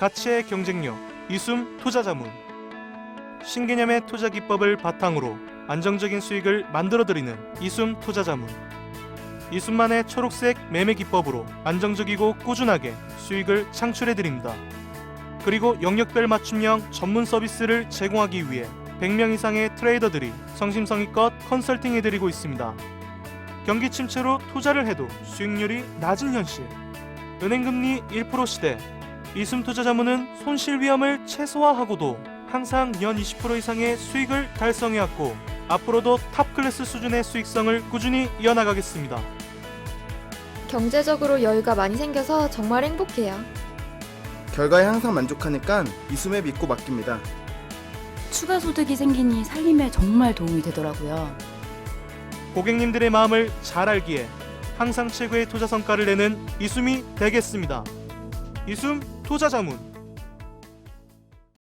가치의 경쟁력, 이숨 투자자문. 신개념의 투자 기법을 바탕으로 안정적인 수익을 만들어드리는 이숨 투자자문. 이숨만의 초록색 매매 기법으로 안정적이고 꾸준하게 수익을 창출해드립니다. 그리고 영역별 맞춤형 전문 서비스를 제공하기 위해 100명 이상의 트레이더들이 성심성의껏 컨설팅해드리고 있습니다. 경기 침체로 투자를 해도 수익률이 낮은 현실. 은행금리 1% 시대. 이숨 투자 자문은 손실 위험을 최소화하고도 항상 연 20% 이상의 수익을 달성해왔고 앞으로도 탑 클래스 수준의 수익성을 꾸준히 이어나가겠습니다. 경제적으로 여유가 많이 생겨서 정말 행복해요. 결과에 항상 만족하니까 이숨에 믿고 맡깁니다. 추가 소득이 생기니 살림에 정말 도움이 되더라고요. 고객님들의 마음을 잘 알기에 항상 최고의 투자 성과를 내는 이숨이 되겠습니다. 이숨 투자자문